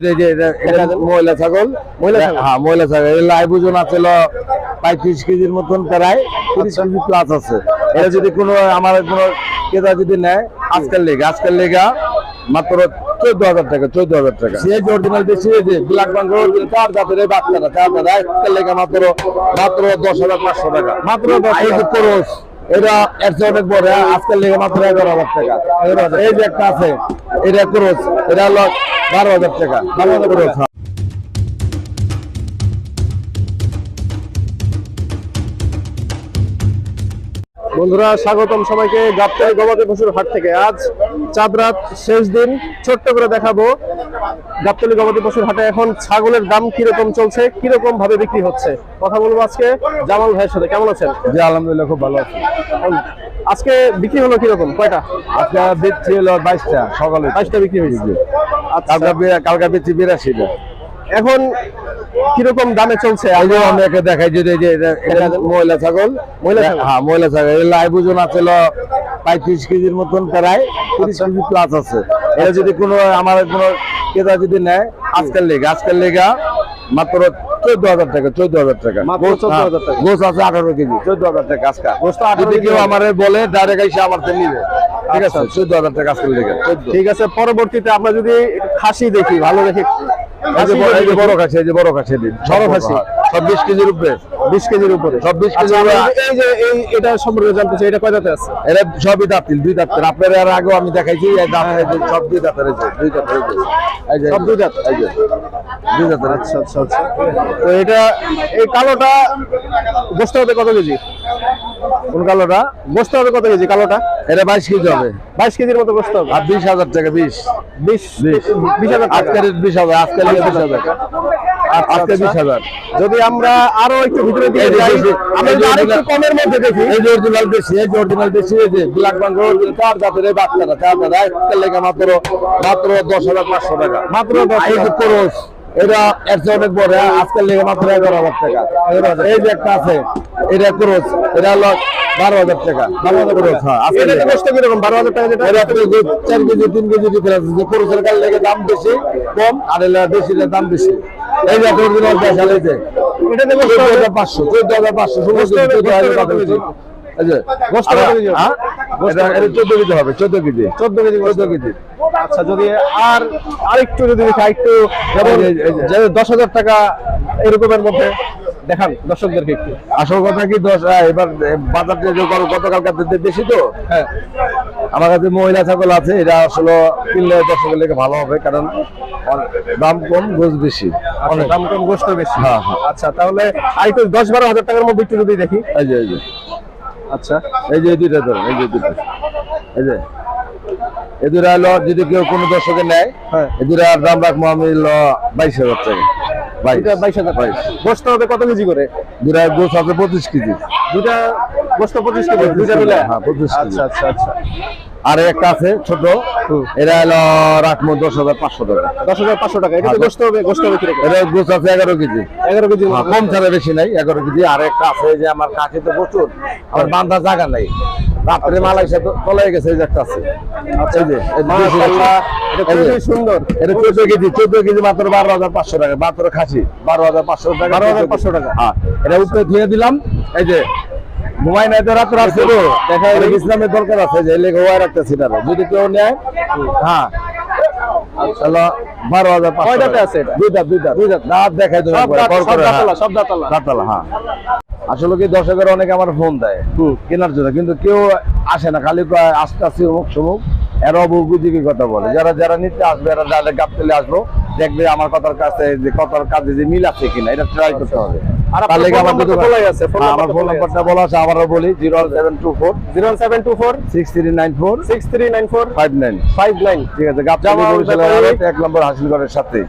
মহিলা ছাগল? মহিলা ছাগল? হ্যাঁ মহিলা ছাগল। এর লাইভ ওজন আছে পঁয়ত্রিশ কেজির মতন প্রায় তিরিশ। কেজি প্লাস আছে। এটা যদি কোনো আমার কোনো ক্রেতা যদি নেয় আজকাল লেগে আজকাল লেগা মাত্র চোদ্দ হাজার টাকা চোদ্দ হাজার টাকা। সে অরিজিনাল বেশি যে ব্ল্যাক জাতের এই বাচ্চাটা আজকাল লেগা মাত্র মাত্র দশ হাজার পাঁচশো টাকা। মাত্র দশ হাজার। খরচ এটা একশো অনেক বড় আজকের আজকাল লেগে মাত্র এগারো হাজার টাকা। এই যে একটা আছে, এটা ক্রোচ, এটা হলো বারো হাজার টাকা। বারো হাজার বন্ধুরা স্বাগতম সবাইকে গাবতলী গবাদি পশুর হাট থেকে। আজ চাঁদ রাত শেষ দিন ছোট্ট করে দেখাবো গাবতলী গবাদি পশুর হাটে এখন ছাগলের দাম কীরকম চলছে কীরকম ভাবে বিক্রি হচ্ছে। কথা বলব আজকে জামাল ভাইয়ের সাথে। কেমন আছেন? জি আলহামদুলিল্লাহ খুব ভালো আছে। আজকে বিক্রি হলো কীরকম? কয়টা? আজকে বেচছি হলো বাইশটা সকালে। বাইশটা বিক্রি হয়েছে। কালকা কালকা বিরাশিটা। এখন কীরকম দামে চলছে? এই আমি একে দেখাই যে এই যে এটা- এটা মহিলা ছাগল? মহিলা হ্যাঁ মহিলা ছাগল। লাইভ ওজন আছে পঁয়ত্রিশ কেজির মতন প্রায় তিরিশ আচ্ছা। কেজি প্লাস আছে। এটা যদি কোনো আমার কোনো ক্রেতা যদি নেয় আজকাল লেগে আজকাল লেগা মাত্র চোদ্দ হাজার টাকা চোদ্দ হাজার টাকা। মাত্র 14,000 টাকা। গোস আছে আঠারো কেজি। চোদ্দ হাজার টাকা আজকে গোস্ত 18 যদি কেউ আমার বলে ডাইরেক্ট এসে আমার নিবে। ঠিক আচ্ছা, আছে? চোদ্দ হাজার টাকা আজকাল লেগে। ঠিক আছে পরবর্তীতে আমরা যদি খাসি দেখি ভালো দেখি। বড়- এই যে বড় খাসি এই যে বড় খাসি দিন। বড় খাসি। সব বিশ কেজির উপরে। বিশ কেজির উপরে। সব বিশ কেজি আচ্ছা, এই যে এই এটা সম্পর্কে জানতে চাই এটা কয় দাঁতে আছে? এরা সবই দাঁতিল দুই দাঁতের। আপনার এর আগেও আমি দেখাইছি সব দুই দাঁতের দুই দাঁতের এই যে। এই যে, সব দুই দাঁত? এই যে। দুই দাঁতের। আচ্ছা আচ্ছা আচ্ছা। তো এটা এই কালোটা গোস্ত কত কেজি? কোন কালোটা? গোস্ত হবে কত কেজি কালোটা? এটা বাইশ কেজি হবে। বাইশ কেজির মতো গোস্ত হবে। আর বিশ হাজার টাকা বিশ। বিশ? হাজার আজকের বিশ হাজার আজকের বিশ হাজার আজকে বিশ হাজার। যদি আমরা আরও একটু ভিতরে দিয়ে যাই আমরা আরেকটু কমের মধ্যে দেখি। এই যে অরিজিনাল বেশি এই যে অরিজিনাল বেশি এই যে ব্ল্যাক বাঙ্গাল চার জাতের এই বাচ্চাটা? চার জাতের আজকের লেগে মাত্র মাত্র দশ হাজার পাঁচশো টাকা। মাত্র দশ খরচ এটা এর অনেক বড় হ্যাঁ, আজকাল লেগে মাত্র এগারো হাজার টাকা। এই যে একটা আছে এটা খরচ এটা হলো বারো হাজার টাকা। বারো হাজার হ্যাঁ বারো টাকা এটা চার কেজি তিন কেজি ডিফারেন্স লেগে দাম বেশি কম আর এলা বেশি দাম বেশি। এই যে একটা অরিজিনাল চোদ্দ হাজার পাঁচশো চোদ্দ হাজার পাঁচশো ষোলো হাজার পাঁচশো এটা- চোদ্দ কেজি হবে চোদ্দ কেজি। চোদ্দ কেজি চোদ্দ কেজি। আচ্ছা যদি আর আরেকটু যদি একটু দশ হাজার টাকা এরকমের মধ্যে দেখান দর্শকদেরকে একটু। আসল কথা কি দশ এবার এ, বাজারটা গতকাল বেশি তো? হ্যাঁ। আমার কাছে মহিলা ছাগল আছে এটা আসলে কিনলে দর্শকের লেগে ভালো হবে কারণ দাম কম গোছ বেশি। অনেক। দাম কম গোস্ত বেশি। হ্যাঁ, হ্যাঁ। আচ্ছা তাহলে আরেকটু দশ বারো হাজার টাকার মধ্যে একটু যদি দেখি। এই যে। আচ্ছা এই যে দুইটা ধরুন এই যে দুইটা। এই যে এই দুটা হলো যদি কেউ কোনো দর্শকে নেয় হ্যাঁ। এই দুটার দাম রাখব আমি হলো বাইশ হাজার টাকা। বাইশ। এটা বাইশ হাজার টাকা। গোস্ত হবে কত কেজি করে? দুটা গোছ আছে পঁচিশ কেজি। দুটা গোস্ত পঁচিশ কেজি। দুইটা মিলে হ্যাঁ, 25 আচ্ছা আচ্ছা আচ্ছা। আর একটা আছে ছোট। এটা হলো রাখব দশ হাজার পাঁচশো টাকা। দশ হাজার পাঁচশো টাকা। এটা হ্যাঁ, গোস্ত হবে গোস্ত হবে এটা গোছ আছে এগারো কেজি। এগারো কেজি হ্যাঁ, কম ছাড়া বেশি নাই এগারো কেজি। আর একটা আছে যে আমার কাছে তো প্রচুর। আমার বান্ধা জায়গা নাই। রাত্রে মালয়েশিয়া তো তলে গেছে এই যে একটা আছে। এই যে খুবই সুন্দর। এটা চোদ্দ কেজি চোদ্দ কেজি মাত্র বারো হাজার পাঁচশো টাকা। মাত্র খাসি বারো হাজার পাঁচশো টাকা। 12,500 টাকা। হ্যাঁ এটা উপরে ধুয়ে দিলাম। এই যে দেখা গেলে ইসলামের দরকার আছে যে লেগে যদি কেউ নেয় হ্যাঁ। বারো হাজার আছে দেখাই সব হ্যাঁ। দাঁতালা, দাঁতালা। হ্যাঁ। আসলে কি দর্শকের অনেকে আমার ফোন দেয় কেনার জন্য। কিন্তু কেউ আসে না খালি আসতে আসতে অমুক সমুক। এরা অবগুজিকে কথা বলে। যারা যারা নিতে আসবে এরা যারা গাবতলে আসব দেখবে আমার কথার কাছে যে কথার কাজে যে মিল আছে কিনা এটা ট্রাই করতে হবে। আর ফোন আমার বলাই আছে, ফোন হ্যাঁ, নাম্বারটা ফোন বলা আছে আবারও বলি zero seven two four zero seven two four six three nine four six three nine four five nine. Five nine. ঠিক আছে এক নম্বর হাসিলগড়ের সাথে।